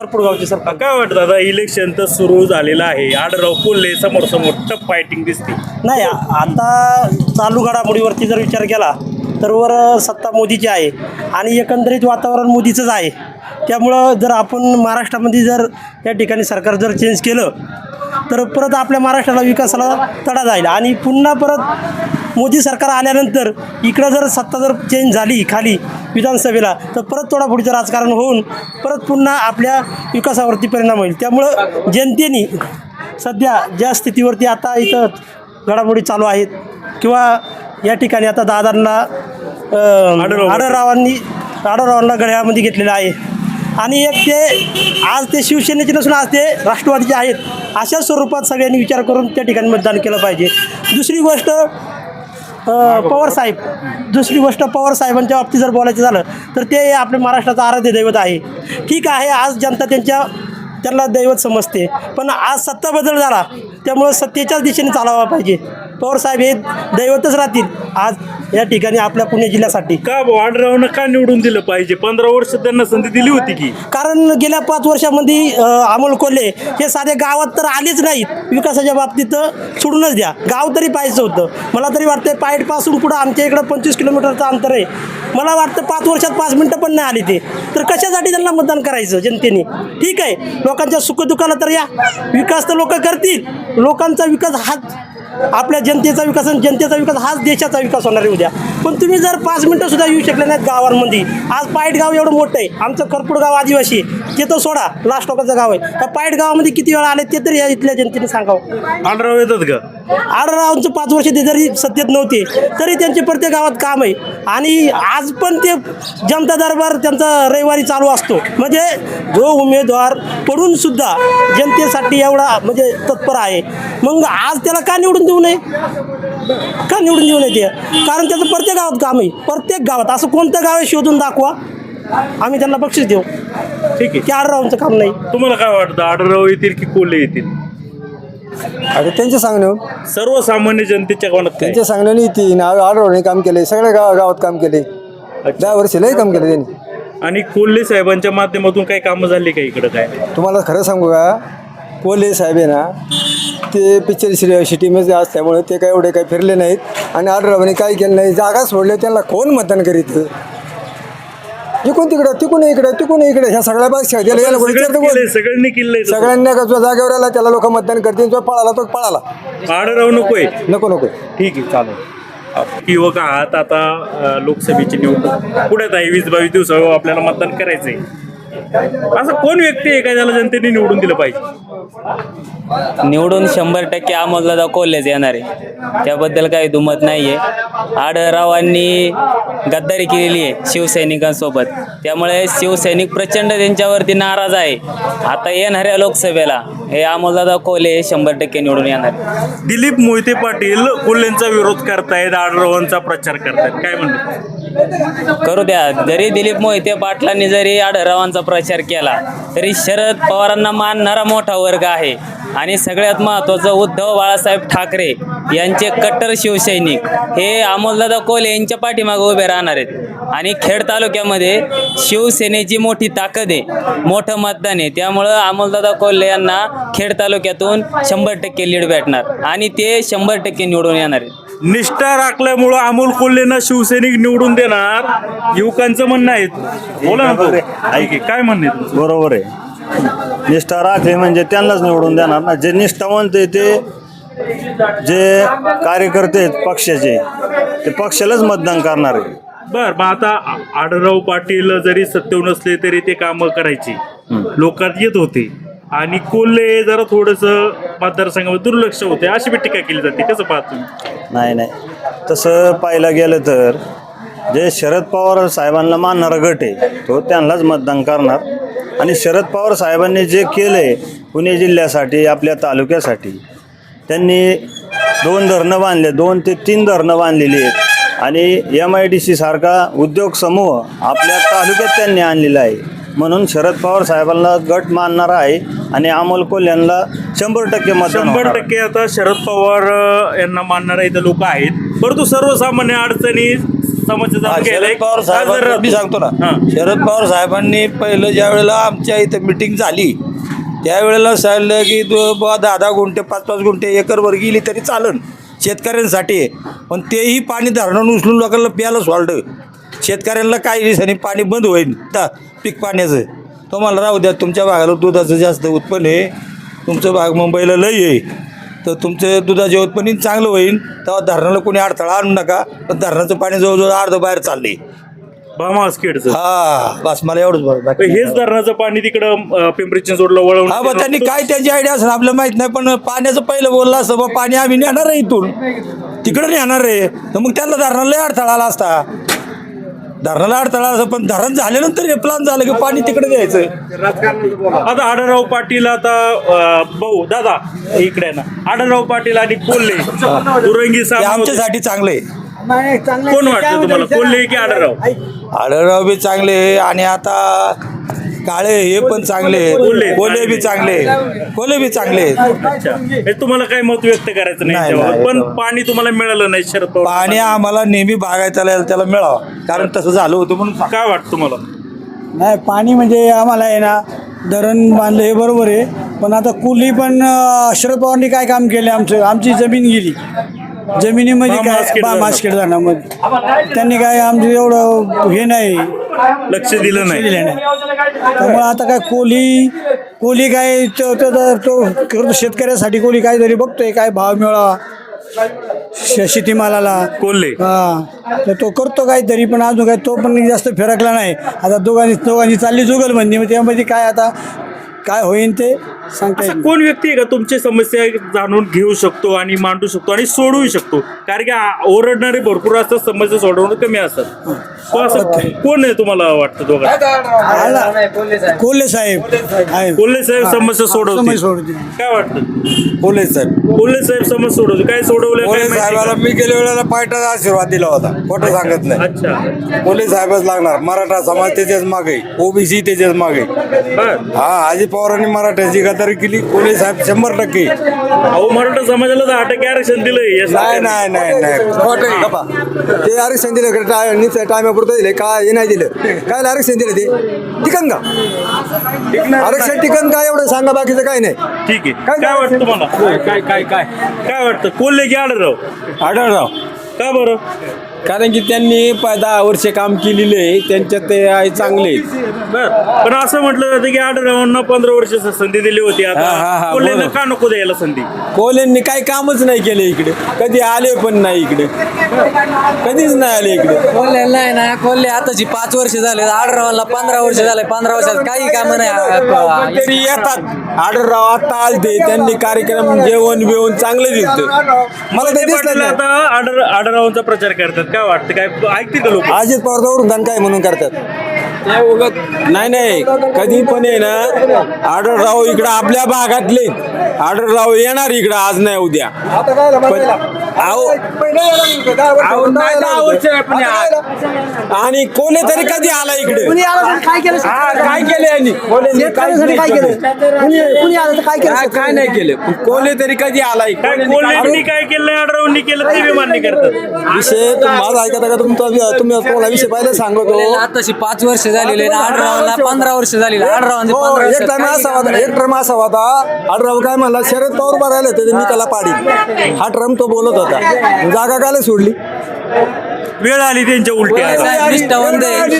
भरपूर गावचे सर काय वाटतं आता इलेक्शन तर सुरू झालेलं आहे. आडराव कोल्हे समोर समोर टफ फायटिंग दिसते. नाही आ- आता चालू घडामोडीवरती जर विचार केला तर वर सत्ता मोदीची आहे आणि एकंदरीत वातावरण मोदीचंच आहे. त्यामुळं जर आपण महाराष्ट्रामध्ये जर या ठिकाणी सरकार जर चेंज केलं तर परत आपल्या महाराष्ट्राला विकासाला तडा जाईल आणि पुन्हा परत मोदी सरकार आल्यानंतर इकडं जर सत्ता जर चेंज झाली खाली विधानसभेला तर परत तोडाफोडीचं राजकारण होऊन परत पुन्हा आपल्या विकासावरती परिणाम होईल. त्यामुळं जनतेने सध्या ज्या स्थितीवरती आता इथं घडामोडी चालू आहेत किंवा या ठिकाणी आता दादांना. आढळरावांनी आढळरावांना गळ्यामध्ये घेतलेलं आहे. आणि एक ते आज ते शिवसेनेचे नसून आज ते राष्ट्रवादीचे आहेत. अशा स्वरूपात सगळ्यांनी विचार करून त्या ठिकाणी मतदान केलं पाहिजे. दुसरी गोष्ट पवार साहेब दुसरी गोष्ट पवार साहेबांच्या बाबतीत जर बोलायचं झालं तर ते आपल्या महाराष्ट्राचं आराध्य दैवत आहे. ठीक आहे आज जनता त्यांच्या त्यांना दैवत समजते. पण आज सत्ता बदल झाला त्यामुळं सत्तेच्याच दिशेने चालावा पाहिजे. पवार साहेब हे दैवतच राहतील आज या ठिकाणी आपल्या पुणे जिल्ह्यासाठी. का आडरावनं का निवडून दिलं पाहिजे? पंधरा वर्ष त्यांना संधी दिली होती की? कारण गेल्या पाच वर्षामध्ये अमोल कोल्हे हे साधे गावात तर आलेच नाहीत. विकासाच्या बाबतीत सोडूनच द्या. गाव तरी पाहिजे होतं. मला तरी वाटतं पाईटपासून पुढं आमच्या इकडं पंचवीस किलोमीटरचं अंतर आहे. मला वाटतं पाच वर्षात पाच मिनटं पण नाही आली ते. तर कशासाठी त्यांना मतदान करायचं जनतेने? ठीक आहे. लोकांच्या सुखदुःखाला तर या. विकास तर लोक करतील. लोकांचा विकास हाच आपल्या जनतेचा विकास आणि जनतेचा विकास हाच देशाचा विकास होणार आहे उद्या. पण तुम्ही जर पाच मिनटं सुद्धा येऊ शकले नाहीत गावांमध्ये. आज पाईट गाव एवढं मोठं आहे. आमचं खरपूड गाव आदिवासी. ते तर सोडा लास्ट टोकाचं गाव आहे. त्या पाईट गावामध्ये किती वेळा आले ते तरी या इथल्या जनतेने सांगावं. आडराव येतात का? आढळरावांचं पाच वर्ष ते जरी सत्तेत नव्हते तरी त्यांचे प्रत्येक गावात काम आहे. आणि आज पण ते जनता दरबार त्यांचा रविवारी चालू असतो. म्हणजे जो उमेदवार पडून सुद्धा जनतेसाठी एवढा म्हणजे तत्पर आहे. मग आज त्याला का निवडून देऊ नये? का निवडून देऊ नये ते? कारण त्याचं प्रत्येक गावात काम आहे. प्रत्येक गावात असं कोणतं गाव आहे शोधून दाखवा. आम्ही त्यांना बक्षीस देऊ. ठीक आहे. की आढळरावांचं काम नाही. तुम्हाला काय वाटतं? आडराव येतील की कोल्हे येतील? आता त्यांच्या सांगण्यावर सर्वसामान्य जनतेच्या कोणात त्यांच्या सांगण्याने तीन आढळवाने काम केले. सगळ्या गाव गावात काम केले. दहा वर्ष लय काम केले त्यांनी. आणि कोल्हे साहेबांच्या माध्यमातून काही कामं झाली का इकडं काय? तुम्हाला खरं सांगू का? कोल्हे साहेब आहे ना ते पिक्चर सिटी सिटीमध्ये असल्यामुळे ते काय एवढे काही फिरले नाहीत. आणि आढळवाने काय केलं नाही जागा सोडले त्यांना कोण मतदान करीत? तिकून तिकडं तिकून इकडं तिकून इकडे ह्या सगळ्या कोणी सगळ्यांनी? केलंय, सगळ्यांनी का जो जागेवर आला त्याला लोक मतदान करतील जो पळाला तो पळाला. आडराव नकोय. नको नको. ठीक आहे चालेल. युवक आहात आता लोकसभेची निवडणूक. पुढ्यात आहे वीस बावीस दिवसावर आपल्याला मतदान करायचंय. असं कोण व्यक्ती आहे? का ज्याला जनतेने निवडून दिलं पाहिजे. निवडून शंभर टक्के अमोलदादा कोल्हेच येणार आहे. त्याबद्दल काही दुमत नाही आहे आढळरावांनी गद्दारी केलेली आहे शिवसैनिकांसोबत. त्यामुळे शिवसैनिक प्रचंड त्यांच्यावरती नाराज आहे. आता येणाऱ्या लोकसभेला हे अमोलदादा कोल्हे हे शंभर टक्के निवडून येणार. दिलीप मोहिते पाटील कोल्हेंचा विरोध करतायत आडरावांचा प्रचार करतायत. काय म्हणतात? करू द्या. जरी दिलीप मोहिते पाटलांनी जरी आढळरावांचा प्रचार केला तरी शरद पवारांना मानणारा मोठा वर्ग आहे. आणि सगळ्यात महत्त्वाचं उद्धव बाळासाहेब ठाकरे यांचे कट्टर शिवसैनिक हे अमोलदादा कोल्हे यांच्या पाठीमागे उभे राहणार आहेत. आणि खेड तालुक्यामध्ये शिवसेनेची मोठी ताकद आहे मोठं मतदान आहे. त्यामुळं अमोलदादा कोल्हे यांना खेड तालुक्यातून शंभर टक्के लीड भेटणार. आणि ते शंभर टक्के निवडून येणार आहेत. निष्ठा राखल्यामुळं अमोल कोल्हेंना शिवसैनिक निवडून देणार युवकांचं म्हणणं आहे. बोला ना भाऊ. ऐक काय म्हणणं? बरोबर आहे. निष्ठा राखली म्हणजे त्यांनाच निवडून देणार ना. जे निष्ठावंत आहे ते जे कार्यकर्ते आहेत पक्षाचे ते पक्षालाच मतदान करणार आहे. बर मग आता आ- आढळराव पाटील जरी सत्तेवर नसले तरी ते कामं करायची. लोकात येत होते. आणि कोल्हे जरा थोडस मतदारसंघामध्ये दुर्लक्ष होते. अशी बी टीका केली जाते. कसं पाहतो नाही नाही. तसं पाहायला गेलं तर जे शरद पवार साहेबांना मानणारा गट आहे तो त्यांनाच मतदान करणार. आणि शरद पवार साहेबांनी जे केलं आहे पुणे जिल्ह्यासाठी आपल्या तालुक्यासाठी त्यांनी दोन धरणं बांधले. दोन ते तीन धरणं बांधलेली आहेत. आणि एम आय डी सी सारखा उद्योग समूह आपल्या तालुक्यात त्यांनी आणलेला आहे. म्हणून शरद पवार साहेबांना गट मानणारा आहे. आणि अमोल कोल्ह्यांना शंभर टक्के मतदान शंभर होणार. टक्के आता शरद पवार अ, यांना मानणारे इथं लोक आहेत परंतु सर्वसामान्य अडचणी समस्या हा, जाणून घ्यायला शरद एक पवार साहेबांनी. मी सांगतो ना हा. शरद पवार साहेबांनी पहिलं ज्या वेळेला आमच्या इथं मिटिंग झाली त्यावेळेला सांगितलं की तू बुवा दहा दहा गुंठे पाच पाच गुंठे एकरवर गेली तरी चालन शेतकऱ्यांसाठी आहे. पण तेही पाणी धरणं उचलून लोकांना प्यायला सोडलं शेतकऱ्यांना काही दिवसांनी पाणी बंद होईल पीक पाण्याचं तुम्हाला राहू द्या तुमच्या भागाला दुधाचं जास्त उत्पन्न आहे. तुमचं भाग मुंबईला लई आहे. तर तुमचं दुधाचे उत्पन्न चांगलं होईल तेव्हा धरणाला कोणी अडथळा आणू नका. पण धरणाचं पाणी जवळजवळ अर्ध बाहेर भामासखेडचं हा बस मला एवढंच बरं बाकी हेच धरणाचं पाणी तिकडं पिंपरी चिंचवडला वळवून हा बा त्यांनी काय त्यांची आयडिया असेल आपल्याला माहीत नाही पण पाण्याचं पहिलं बोललं असतं बा पाणी आम्ही नेणार आहे इथून. तिकडं नेणार आहे. तर मग त्यांना धरणाला लय अडथळा आला असता. धरणाला अडथळा असं पण धरण झाल्यानंतर हे प्लान झालं की पाणी तिकडे द्यायचं. आता आढळराव पाटील आता अं, भाऊ दादा इकडे ना. आढळराव पाटील आणि कोल्हे दुरंगी ते सामना होते. आमच्यासाठी चांगलं. आहे कोण वाटतं तुम्हाला कोल्हे की आढळराव? आढळराव बी चांगले आहे आणि आता काळे हे पण चांगले कोल्हे. आहेत कोल्हे बी चांगले आहेत. कोल्हे बी चांगले आहेत. अच्छा. हे तुम्हाला काही मत व्यक्त करायचं नाही नाही, त्यावर. नाही. पण पाणी तुम्हाला मिळालं नाही शरद पवार पाणी आम्हाला नेहमी बागायला त्याला मिळावं. कारण तसं झालं होतं म्हणून सांग- काय वाटतं तुम्हाला? नाही पाणी म्हणजे आम्हाला आहे ना धरण बांधलं हे बरोबर आहे. पण आता कुली पण अं, शरद पवारांनी काय काम केले आमचं? आमची जमीन गेली. जमिनीमध्ये काय धरण. मासखेड धरणामध्ये त्यांनी काय आमचं एवढं हे नाही. लक्ष दिलं नाही. त्यामुळे आता काय कोली कोली काय तो तो- तो- तो करतो शेतकऱ्यासाठी कोली काहीतरी बघतोय काय भाव मिळावा. श- शेतीमालाला. कोल्हे. हा. तर तो करतो काहीतरी पण अजून काय तो पण जास्त फिरकला नाही. आता दोघांनी दोघांची चालली जुगलबंदी मग त्यामध्ये काय आता काय होईन ते सांगता असं. कोण व्यक्ती आहे का तुमची समस्या जाणून घेऊ शकतो आणि मांडू शकतो आणि सोडवू शकतो? कारण की आ- ओरडणारे भरपूर असतात समस्या सोडवणं कमी असतात. असं कोण आहे? तुम्हाला वाटतं आला. कोल्हे साहेब. आहे. कोल्हे साहेब हा. समस्या सोडवतील. काय वाटतं? कोल्हे साहेब. कोल्हे साहेब समस्या सोडवतील. काय सोडवलं कोल्हे साहेबाला? मी गेल्या वेळेला पायटाचा आशीर्वाद दिला होता. खोटं सांगत नाही. अच्छा. कोल्हे साहेबच लागणार. मराठा समाज त्याच्याच मागे ओबीसी त्याच्याच मागे बर. हा अजित पवारांनी मराठ्याची गदारी केली. कोल्हे साहेब शंभर टक्के अहो मराठा समाजाला दहा टक्के आरक्षण दिलंय. या नाही सरकारने. नाही नाही नाही. खोटं आहे. गप्पा. ते आरक्षण दिलं का? टायमापुरतं दिले काय हे नाही दिलं. काय आरक्षण दिलं ते? टिकन का? आरक्षण टिकन का एवढं सांगा बाकीचं काय नाही. ठीक आहे. काय वाटतं तुम्हाला? काय काय काय? काय वाटतं? कोल्हे की आढळराव? आढळराव. का बरं? कारण की त्यांनी प- दहा वर्ष काम केलेले आहे त्यांच्यात ते आहे चांगले आहेत. बर. पण असं म्हटलं जातं की आढळरावांना पंधरा वर्ष संधी दिली होती हा, हा, आता हा, कोल्हेला बरोबर. का नको द्यायला संधी? कोल्हेंनी काही कामच नाही केले इकडे. कधी आले पण नाही इकडे. कधीच नाही आले इकडे. कोल्हे नाही ना कोल्हे आताची पाच वर्ष झाले. आढळरावांना पंधरा वर्ष झाले. पंधरा वर्षात काही काम नाही. तरी येतात. आढळराव आता आलते. त्यांनी कार्यक्रम जेवण बिवण चांगलं दिलं मला ते दिसलं आता आढळ आढळरावांचा प्रचार करतात. काय वाटतं? काय ऐकतील का लोक? अजित पवार दौडून काय म्हणून करतात. उगत. नाही नाही. कधी पण आहे ना आढळराव इकडं आपल्या भागातले. आढळराव येणार इकडं आज नाही उद्या. काय आणि कोणी तरी कधी आला इकडे? काय केलं? हा, काय केले यांनी? काहीच नाही काय केलं? केलं. कुणी तर काय काय काय नाही केलं. पण कोल्हे तरी कधी आला काय इकडे काय केलं? आढळरावांनी केलं ते करतात. विषय माझा ऐकता का तुमचा तुम्ही तुम्हाला विषय पाहिजे सांगतो आताशी पाच वर्ष झालेले पंधरा वर्ष झालेले हो एक असा होता एक ट्रम असा होता काय म्हणला शरद पवार उभा राहिले होते मी त्याला पाडी. हा ट्रम तो बोलत होता. जागा कायला सोडली? वेळ आली त्यांच्या उलटी आता. साहेब निष्ठावंत आहे.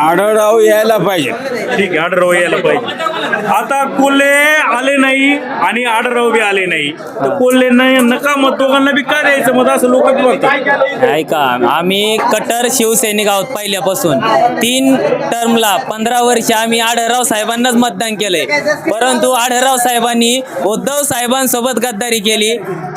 आढळराव यायला पाहिजे. ठीक आहे आढळराव यायला पाहिजे. आता कोल्हे आले नाही आणि आढळराव बी आले नाही. तर कोल्हेंना नका मत दोघांना बी का द्यायचं मत? असं लोक म्हणतात. ऐका आम्ही कट्टर शिवसैनिक आहोत पहिल्यापासून. तीन टर्मला पंधरा वर्ष आम्ही आढळराव साहेबांनाच मतदान केलंय. परंतु आढळराव साहेबांनी उद्धव साहेबांसोबत गद्दारी केली.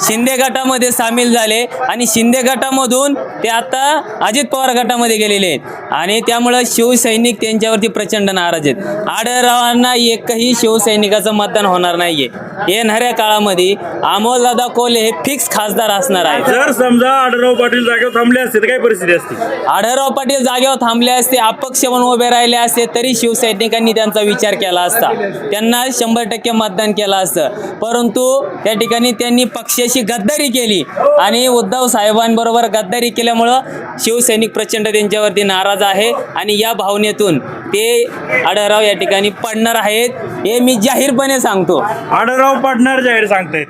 शिंदे गटामध्ये सामील झाले. आणि शिंदे गटामधून ते आता अजित पवार गटामध्ये गेलेले आहेत. आणि त्यामुळं शिवसैनिक त्यांच्यावरती प्रचंड नाराज आहेत. आढळरावांना एक एकही शिवसैनिकाचं मतदान होणार नाहीये. येणाऱ्या काळामध्ये अमोलदादा कोल्हे हे फिक्स खासदार असणार आहेत. जर समजा आढळराव पाटील जागेवर थांबले असते तर काय परिस्थिती असते? आढळराव पाटील जागेवर थांबले असते अपक्ष म्हणून उभे राहिले असते तरी शिवसैनिकांनी त्यांचा विचार केला असता. त्यांना शंभर टक्के मतदान केलं असतं. परंतु त्या ठिकाणी त्यांनी पक्षाशी गद्दारी केली. आणि उद्धव साहेबांबरोबर गद्दारी केल्यामुळं शिवसैनिक प्रचंड त्यांच्यावरती नाराज आहे आणि या भावनेतून ते आढळराव या ठिकाणी पडणार आहेत. हे मी जाहीरपणे सांगतो. आढळराव पाटणार जाहीर सांगतायत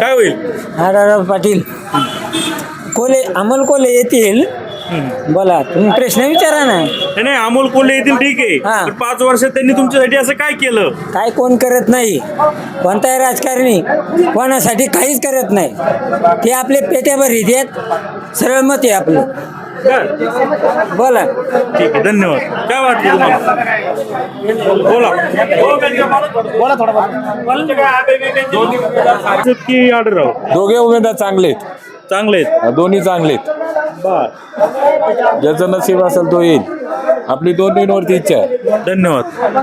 काय होईल? आढळराव पाटील. कोले अमोल कोले येतील. बोला तुम्ही प्रश्न विचारा ना. नाही, नाही अमोल कोल्हे येतील ठीक आहे. हा. पण पाच वर्षात त्यांनी तुमच्यासाठी असं काय केलं? काय कोण करत नाही. कोणताही राजकारणी कोणासाठी काहीच करत नाही. ते आपले पेट्यावर देत सरळ मत आहे आपलं. बरं. बोला. ठीक आहे धन्यवाद. काय वाटतं तुम्हाला? बोला. बोला की आढळराव. दोघे उमेदवार चांगले आहेत. चांगले आहेत. दोन्ही चांगले आहेत. बर. ज्याचं नशीब असेल तो येईल. आपली दोन वरती इच्छा आहे. धन्यवाद.